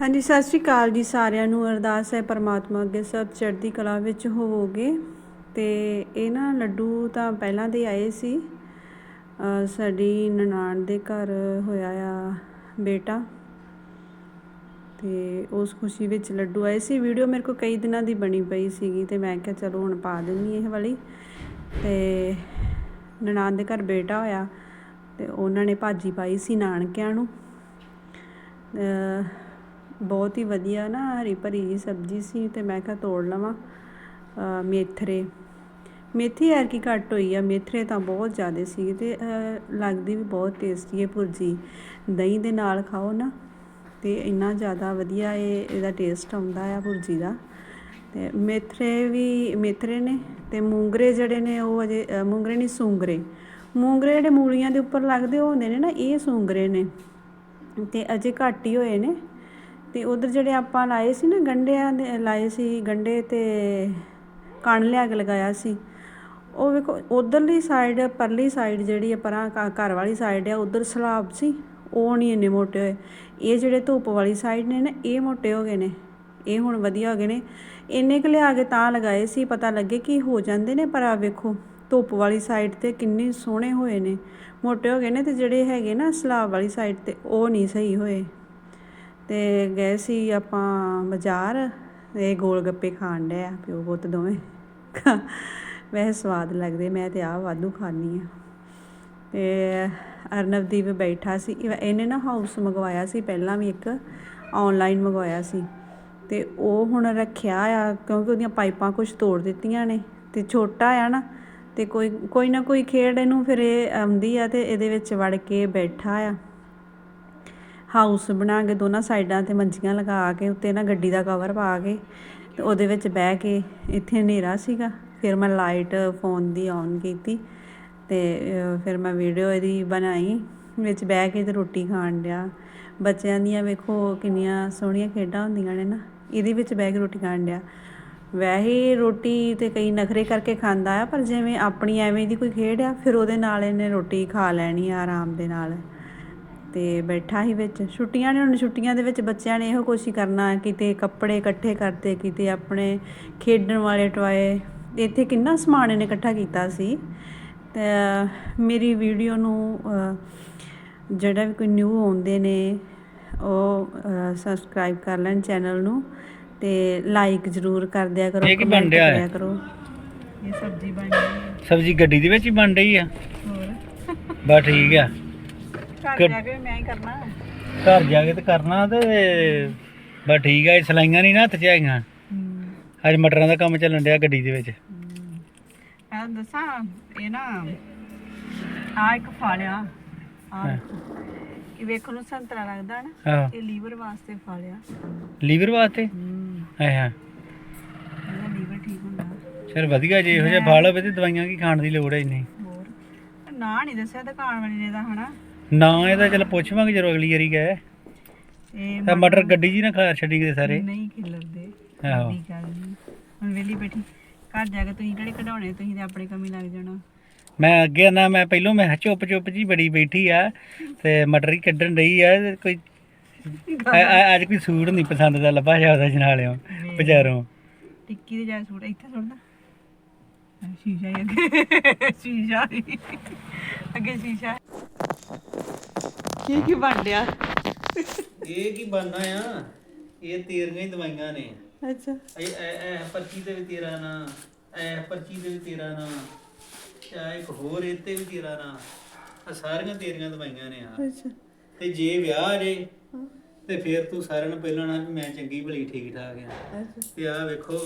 ਹਾਂਜੀ, ਸਤਿ ਸ਼੍ਰੀ ਅਕਾਲ ਜੀ ਸਾਰਿਆਂ ਨੂੰ। ਅਰਦਾਸ ਹੈ ਪਰਮਾਤਮਾ ਅੱਗੇ ਸਭ ਚੜ੍ਹਦੀ ਕਲਾ ਵਿੱਚ ਹੋਵੋਗੇ। ਤੇ ਇਹ ਨਾ ਲੱਡੂ ਤਾਂ ਪਹਿਲਾਂ ਦੇ ਆਏ ਸੀ। ਸਾਡੀ ਨਨਾਣ ਦੇ ਘਰ ਹੋਇਆ ਆ ਬੇਟਾ। ਤੇ ਉਸ ਖੁਸ਼ੀ ਵਿੱਚ ਲੱਡੂ ਆਏ ਸੀ। ਵੀਡੀਓ ਮੇਰੇ ਕੋਲ ਕਈ ਦਿਨਾਂ ਦੀ ਬਣੀ ਪਈ ਸੀਗੀ ਤੇ ਮੈਂ ਕਿਹਾ ਚਲੋ ਹੁਣ ਪਾ ਦਿੰਨੀ ਇਹ ਵਾਲੀ। ਤੇ ਨਨਾਣ ਦੇ ਘਰ ਬੇਟਾ ਹੋਇਆ ਤੇ ਉਹਨਾਂ ਨੇ ਭਾਜੀ ਪਾਈ ਸੀ ਨਾਨਕਿਆਂ ਨੂੰ। ਬਹੁਤ ਹੀ ਵਧੀਆ ਨਾ ਹਰੀ ਭਰੀ ਜਿਹੀ ਸਬਜ਼ੀ ਸੀ ਤੇ ਮੈਂ ਕਿਹਾ ਤੋੜ ਲਵਾਂ ਮੇਥਰੇ ਮੇਥੀ। ਯਾਰ ਕੀ ਘੱਟ ਹੋਈ ਆ ਮੇਥਰੇ ਤਾਂ ਬਹੁਤ ਜ਼ਿਆਦੇ ਸੀ ਤੇ ਲੱਗਦੀ ਵੀ ਬਹੁਤ ਟੇਸਟੀ ਹੈ ਭੁਰਜੀ। ਦਹੀਂ ਦੇ ਨਾਲ ਖਾਓ ਨਾ ਤੇ ਇੰਨਾ ਜ਼ਿਆਦਾ ਵਧੀਆ ਇਹ, ਇਹਦਾ ਟੇਸਟ ਆਉਂਦਾ ਆ ਭੁਰਜੀ ਦਾ। ਤੇ ਮੇਥਰੇ ਵੀ ਮੇਥਰੇ ਨੇ ਤੇ ਮੂੰਗਰੇ ਜਿਹੜੇ ਨੇ ਉਹ ਅਜੇ ਮੂੰਗਰੇ ਨਹੀਂ, ਸੂੰਗਰੇ। ਮੂੰਗਰੇ ਜਿਹੜੇ ਮੂਲੀਆਂ ਦੇ ਉੱਪਰ ਲੱਗਦੇ ਉਹ ਹੁੰਦੇ ਨੇ ਨਾ, ਇਹ ਸੂੰਗਰੇ ਨੇ। ਤੇ ਅਜੇ ਘੱਟ ਹੀ ਹੋਏ ਨੇ। ਅਤੇ ਉੱਧਰ ਜਿਹੜੇ ਆਪਾਂ ਲਾਏ ਸੀ ਨਾ ਗੰਢਿਆਂ ਦੇ, ਲਾਏ ਸੀ ਗੰਢੇ ਅਤੇ ਕਣ ਲਿਆ ਕੇ ਲਗਾਇਆ ਸੀ। ਉਹ ਵੇਖੋ, ਉਧਰਲੀ ਸਾਈਡ ਪਰਲੀ ਸਾਈਡ ਜਿਹੜੀ ਆ, ਪਰਾਂ ਘਰ ਵਾਲੀ ਸਾਈਡ ਆ, ਉਧਰ ਸਲਾਬ ਸੀ। ਉਹ ਨਹੀਂ ਇੰਨੇ ਮੋਟੇ ਹੋਏ। ਇਹ ਜਿਹੜੇ ਧੁੱਪ ਵਾਲੀ ਸਾਈਡ ਨੇ ਨਾ, ਇਹ ਮੋਟੇ ਹੋ ਗਏ ਨੇ। ਇਹ ਹੁਣ ਵਧੀਆ ਹੋ ਗਏ ਨੇ। ਇੰਨੇ ਕੁ ਲਿਆ ਕੇ ਤਾਂ ਲਗਾਏ ਸੀ, ਪਤਾ ਲੱਗੇ ਕਿ ਹੋ ਜਾਂਦੇ ਨੇ, ਪਰ ਆ ਵੇਖੋ, ਧੁੱਪ ਵਾਲੀ ਸਾਈਡ ਤੇ ਕਿੰਨੇ ਸੋਹਣੇ ਹੋਏ ਨੇ। ਮੋਟੇ ਹੋ ਗਏ ਨੇ ਤੇ ਜਿਹੜੇ ਹੈਗੇ ਨਾ ਸਲਾਬ ਵਾਲੀ ਸਾਈਡ ਤੇ ਉਹ ਨਹੀਂ ਸਹੀ ਹੋਏ। ਤੇ ਗਏ ਸੀ ਆਪਾਂ ਬਾਜ਼ਾਰ ਇਹ ਗੋਲ ਗੱਪੇ ਖਾਣ ਡਏ ਆ, ਪਿਓ ਪੁੱਤ ਦੋਵੇਂ। ਵੈਸੇ ਸਵਾਦ ਲੱਗਦੇ, ਮੈਂ ਤੇ ਆਹ ਵਾਧੂ ਖਾਣੀ ਆ। ਤੇ ਅਰਨਵਦੀਪ ਬੈਠਾ ਸੀ ਇਹਨੇ ਨਾ ਹਾਊਸ ਮੰਗਵਾਇਆ ਸੀ, ਪਹਿਲਾਂ ਵੀ ਇੱਕ ਆਨਲਾਈਨ ਮੰਗਵਾਇਆ ਸੀ। ਤੇ ਉਹ ਹੁਣ ਰੱਖਿਆ ਆ, ਕਿਉਂਕਿ ਉਹਦੀਆਂ ਪਾਈਪਾਂ ਕੁਝ ਤੋੜ ਦਿੱਤੀਆਂ ਨੇ। ਤੇ ਛੋਟਾ ਆ ਨਾ, ਤੇ ਕੋਈ ਕੋਈ ਨਾ ਕੋਈ ਖੇਡ ਇਹਨੂੰ ਫਿਰ ਇਹ ਆਉਂਦੀ ਆ ਤੇ ਇਹਦੇ ਵਿੱਚ ਵੜ ਕੇ ਬੈਠਾ ਆ। ਹਾਊਸ ਬਣਾ ਕੇ ਦੋਨਾਂ ਸਾਈਡਾਂ ਤੇ ਮੰਜੀਆਂ ਲਗਾ ਕੇ, ਉੱਤੇ ਨਾ ਗੱਡੀ ਦਾ ਕਵਰ ਪਾ ਕੇ ਤੇ ਉਹਦੇ ਵਿੱਚ ਬਹਿ ਕੇ ਇੱਥੇ ਹਨੇਰਾ ਸੀਗਾ। ਫਿਰ ਮੈਂ ਲਾਈਟ ਫੋਨ ਦੀ ਔਨ ਕੀਤੀ ਤੇ ਫਿਰ ਮੈਂ ਵੀਡੀਓ ਇਹਦੀ ਬਣਾਈ, ਵਿੱਚ ਬਹਿ ਕੇ ਤੇ ਰੋਟੀ ਖਾਣ ਡਿਆ। ਬੱਚਿਆਂ ਦੀਆਂ ਵੇਖੋ ਕਿੰਨੀਆਂ ਸੋਹਣੀਆਂ ਖੇਡਾਂ ਹੁੰਦੀਆਂ ਨੇ ਨਾ, ਇਹਦੇ ਵਿੱਚ ਬਹਿ ਕੇ ਰੋਟੀ ਖਾਣ ਡਿਆ। ਵੈਸੇ ਰੋਟੀ ਤੇ ਕਈ ਨਖਰੇ ਕਰਕੇ ਖਾਂਦਾ ਆ, ਪਰ ਜਿਵੇਂ ਆਪਣੀ ਐਵੇਂ ਦੀ ਕੋਈ ਖੇਡ ਆ, ਫਿਰ ਉਹਦੇ ਨਾਲ ਇਹਨੇ ਰੋਟੀ ਖਾ ਲੈਣੀ ਆ ਆਰਾਮ ਦੇ ਨਾਲ। ਤੇ ਬੈਠਾ ਹੀ ਵਿੱਚ। ਛੁੱਟੀਆਂ ਨੇ ਹੁਣ ਛੁੱਟੀਆਂ ਦੇ ਵਿੱਚ ਬੱਚਿਆਂ ਨੇ ਇਹੋ ਕੋਸ਼ਿਸ਼ ਕਰਨਾ ਕਿਤੇ ਕੱਪੜੇ ਇਕੱਠੇ ਕਰਦੇ ਕਿਤੇ ਆਪਣੇ ਖੇਡਣ ਵਾਲੇ ਟੋਏ ਇੱਥੇ ਕਿੰਨਾ ਸਮਾਨ ਇਹਨੇ ਇਕੱਠਾ ਕੀਤਾ ਸੀ। ਤੇ ਮੇਰੀ ਵੀਡੀਓ ਨੂੰ ਜਿਹੜਾ ਵੀ ਕੋਈ ਨਿਊ ਆਉਂਦੇ ਨੇ ਉਹ ਸਬਸਕ੍ਰਾਈਬ ਕਰ ਲੈਣ ਚੈਨਲ ਨੂੰ ਤੇ ਲਾਈਕ ਜ਼ਰੂਰ ਕਰ ਦਿਆ ਕਰੋ ਇਹ ਕੀ ਬਣ ਰਿਹਾ ਹੈ? ਕਰਿਆ ਕਰੋ। ਇਹ ਸਬਜ਼ੀ ਬਣ ਰਹੀ ਹੈ ਸਬਜ਼ੀ ਗੱਡੀ ਦੇ ਵਿੱਚ ਹੀ ਬਣ ਰਹੀ ਆ? ਹੋਰ। ਬਸ ਠੀਕ ਆ। ਘਰ ਜਾ ਕੇ ਮੈਂ ਹੀ ਕਰਨਾ। ਘਰ ਜਾ ਕੇ ਤੇ ਕਰਨਾ ਤੇ ਬਸ ਠੀਕ ਆ ਇਹ ਸਲਾਈਆਂ ਨਹੀਂ ਨਾ ਹੱਥ 'ਚ ਹੈਗੀਆਂ। ਅੱਜ ਮਟਰਾਂ ਦਾ ਕੰਮ ਚੱਲਣ ਡਿਆ ਗੱਡੀ ਦੇ ਵਿੱਚ। ਆ ਦੱਸਾਂ ਇਹ ਨਾ ਆ ਇੱਕ ਫਲ ਆ। ਇਹ ਵੇਖਣ ਨੂੰ ਸੰਤਰਾ ਲੱਗਦਾ ਨਾ ਇਹ ਲੀਵਰ ਵਾਸਤੇ ਫਲ ਆ। ਲੀਵਰ ਵਾਸਤੇ? ਹੂੰ। ਹਾਂ ਲੀਵਰ ਠੀਕ ਹੁੰਦਾ। ਚਲ ਵਧੀਆ ਜੇ ਇਹੋ ਜਿਹਾ ਫਲ ਹੋਵੇ ਤੇ ਦਵਾਈਆਂ ਕੀ ਖਾਣ ਦੀ ਲੋੜ ਹੈ ਨਹੀਂ ਹੋਰ। ਨਾ ਨਹੀਂ ਦੱਸਿਆ ਦੁਕਾਨ ਵਾਲੇ ਨੇ ਦਾ ਹਨਾ। ਨਾ ਇਹਦਾ ਚਲ ਪੁੱਛਵਾਂਗੇ ਜਦੋਂ ਅਗਲੀ ਵਾਰੀ ਗਏ। ਇਹ ਤਾਂ ਮਟਰ ਗੱਡੀ ਜੀ ਨਾ ਖਾ ਛੱਡੀ ਕਿਤੇ ਸਾਰੇ। ਨਹੀਂ ਖਿਲਰਦੇ ਆਹੋ। ਹੁਣ ਵੇਲੀ ਬੈਠੀ। ਘਰ ਜਾ ਕੇ ਤੁਸੀਂ ਕਿਹੜੇ ਕਢਾਉਣੇ? ਤੁਸੀਂ ਤੇ ਆਪਣੇ ਕਮੀ ਲੱਗ ਜਾਣਾ। ਮੈਂ ਅੱਗੇ ਨਾ ਮੈਂ ਪਹਿਲੋਂ ਮੈਂ ਚੁੱਪ ਚੁੱਪ ਜੀ ਬੜੀ ਬੈਠੀ ਆ ਤੇ ਮਟਰ ਹੀ ਕੱਢਣ ਰਹੀ ਆ ਤੇ ਕੋਈ ਅ- ਅ- ਅੱਜ ਕੋਈ ਸੂਟ ਨਹੀਂ ਪਸੰਦ ਦਾ ਲੱਭਾ ਜਾਂਦਾ ਜਨਾਲਿਓ ਬਾਜ਼ਾਰੋਂ। ਟਿੱਕੀ ਦੇ ਜਾ ਸੂਟ ਇੱਥੇ ਸੁੱਟਦਾ ਸ਼ੀਸ਼ਾ ਹੀ ਅੱਗੇ। ਸ਼ੀਸ਼ਾ ਹੀ। ਅੱਗੇ ਸ਼ੀਸ਼ਾ। ਕੀ ਕੀ ਬਣ ਗਿਆ ਇਹ ਕੀ ਬਣਨਾ ਆ? ਇਹ ਤੇਰੀਆਂ ਹੀ ਦਵਾਈਆਂ ਨੇ। ਅੱਛਾ। ਇਹ ਇਹ ਇਹ ਪਰਚੀ ਤੇ ਵੀ ਤੇਰਾ ਨਾ। ਇਹ ਪਰਚੀ ਤੇ ਵੀ ਤੇਰਾ ਨਾ। ਆ ਇੱਕ ਹੋਰ ਇਹ ਤੇ ਵੀ ਤੇਰਾ ਨਾ। ਆ ਸਾਰੀਆਂ ਤੇਰੀਆਂ ਦਵਾਈਆਂ ਨੇ ਆ ਅੱਛਾ। ਤੇ ਜੇ ਵਿਆਹ ਜੇ ਤੇ ਫਿਰ ਤੂੰ ਸਾਰਿਆਂ ਨੂੰ ਪਹਿਲਾਂ ਨਾ ਵੀ ਮੈਂ ਚੰਗੀ ਭਲੀ ਠੀਕ ਠਾਕ ਆ। ਅੱਛਾ। ਤੇ ਆ ਵੇਖੋ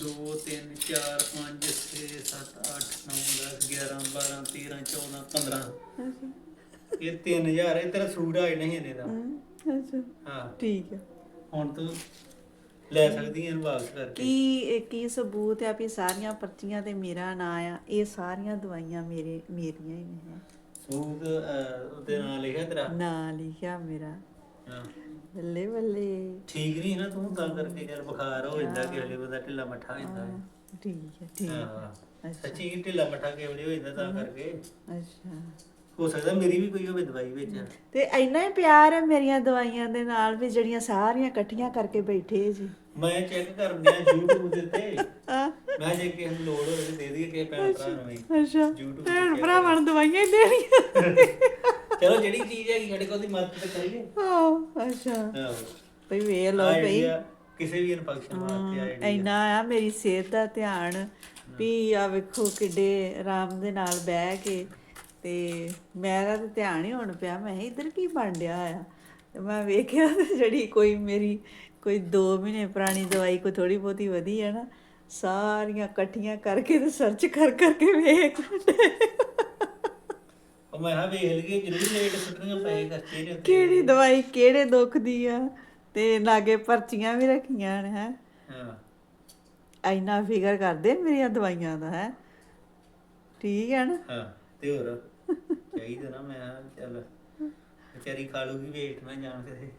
2 3 4 5 6 7 8 9 10 11 12 13 14 15 ਅੱਛਾ। ਇਹ 3000 ਇਹ ਤੇਰਾ ਸੂਟ ਆਏ ਨਹੀਂ ਇਹਨੇ ਦਾ। ਹਮ, ਅੱਛਾ। ਹਾਂ। ਠੀਕ ਹੈ। ਹੁਣ ਤੂੰ ਲੈ ਸਕਦੀ ਹੈ ਇਹਨੂੰ ਵਾਪਸ ਕਰਕੇ। ਕੀ ਇਹ ਕੀ ਸਬੂਤ ਹੈ ਵੀ ਸਾਰੀਆਂ ਪਰਚੀਆਂ ਤੇ ਮੇਰਾ ਨਾਂ ਆ? ਇਹ ਸਾਰੀਆਂ ਦਵਾਈਆਂ ਮੇਰੇ ਮੇਰੀਆਂ ਹੀ ਨੇ। ਅਹ, ਉੱਤੇ ਨਾਂ ਲਿਖਿਆ ਤੇਰਾ? ਨਾਂ ਲਿਖਿਆ ਮੇਰਾ। ਹਾਂ। ਬੱਲੇ ਬੱਲੇ ਠੀਕ ਨਹੀਂ ਨਾ ਤੂੰ ਤਾਂ ਕਰਕੇ ਯਾਰ ਬੁਖਾਰ ਹੋ ਜਾਂਦਾ ਕਿ ਵੇਲੇ ਬੰਦਾ ਢਿੱਲਾ ਮੱਠਾ ਹੋ ਜਾਂਦਾ। ਹੈ। ਠੀਕ ਹੈ ਠੀਕ ਹੈ। ਹਾਂ ਅੱਛਾ। ਸੱਚੀ ਢਿੱਲਾ ਮੱਠਾ ਕਿ ਹੋ ਜਾਂਦਾ ਤਾਂ ਕਰਕੇ। ਅੱਛਾ। ਹੋ ਸਕਦਾ ਮੇਰੀ ਵੀ ਕੋਈ ਹੋਵੇ ਦਵਾਈ ਵਿੱਚ। ਤੇ ਇੰਨਾ ਹੀ ਪਿਆਰ ਹੈ ਮੇਰੀਆਂ ਦਵਾਈਆਂ ਦੇ ਨਾਲ ਵੀ ਜਿਹੜੀਆਂ ਸਾਰੀਆਂ ਇਕੱਠੀਆਂ ਕਰਕੇ ਬੈਠੇ ਜੀ। ਮੈਂ ਚੈੱਕ ਕਰਦਿਆ YouTube ਦੇ ਉੱਤੇ। ਹਾਂ। ਮੈਂ ਜੇ ਕਿਸੇ ਨੂੰ ਲੋੜ ਹੋਵੇ ਤੇ ਦੇ ਦਈਏ ਕਿਸੇ ਭੈਣ ਭਰਾ ਨੂੰ ਵੀ। ਅੱਛਾ YouTube ਭੈਣ ਭਰਾਵਾਂ ਨੂੰ ਦਵਾਈਆਂ ਹੀ ਦੇਣੀਆਂ ਚਲੋ ਜਿਹੜੀ ਚੀਜ਼ ਹੈਗੀ ਸਾਡੇ ਕੋਲ ਦੀ ਮਦਦ ਕਰੀਏ। ਹਾਂ ਅੱਛਾ। ਆਹੋ। ਭਈ ਵੇਖ ਲਓ ਭਈ ਕਿਸੇ ਵੀ ਇਨਫੈਕਸ਼ਨ ਵਾਸਤੇ ਆਈਡੀਆ ਇੰਨਾ ਆ ਮੇਰੀ ਸਿਹਤ ਦਾ ਧਿਆਨ ਵੀ ਆ ਵੇਖੋ ਕਿੱਡੇ ਆਰਾਮ ਦੇ ਨਾਲ ਬਹਿ ਕੇ ਤੇ ਮੇਰਾ ਤਾਂ ਧਿਆਨ ਹੀ ਹੁਣ ਪਿਆ ਮੈਂ ਕਿਹਾ ਇੱਧਰ ਕੀ ਬਣ ਡਿਆ ਆ? ਤੇ ਮੈਂ ਵੇਖਿਆ ਤੇ ਜਿਹੜੀ ਕੋਈ ਮੇਰੀ ਕੋਈ 2 ਮਹੀਨੇ ਪੁਰਾਣੀ ਦਵਾਈ ਕੋਈ ਥੋੜੀ ਬਹੁਤੀ ਵਧੀ ਹੈ ਨਾ ਸਾਰੀਆਂ ਇਕੱਠੀਆਂ ਕਰਕੇ ਤੇ ਸਰਚ ਕਰ ਕਰਕੇ ਵੇਖ ਉਹ ਮੈਂ ਹਾਂ ਵੇਖ ਲਈਏ ਜ਼ਰੂਰ ਲੇਟ ਸੁੱਟਣੀਆਂ ਪਏ ਖਰਚੇ ਨੇ ਉੱਤੇ। ਕਿਹੜੀ ਦਵਾਈ ਕਿਹੜੇ ਦੁੱਖ ਦੀ ਆ? ਤੇ ਲਾਗੇ ਪਰਚੀਆਂ ਵੀ ਰੱਖੀਆਂ ਨੇ ਹੈ। ਹਾਂ। ਇੰਨਾ ਫਿਕਰ ਕਰਦੇ ਮੇਰੀਆਂ ਦਵਾਈਆਂ ਦਾ ਹੈ। ਠੀਕ ਹੈ ਨਾ? ਹਾਂ ਤੇ ਹੋਰ? ਚਾਹੀਦਾ ਨਾ ਮੈਂ ਕਿਹਾ ਚੱਲ। ਵਿਚਾਰੀ ਖਾ ਲੂਗੀ ਵੇਟ ਨਾ ਜਾਣ ਕਿਤੇ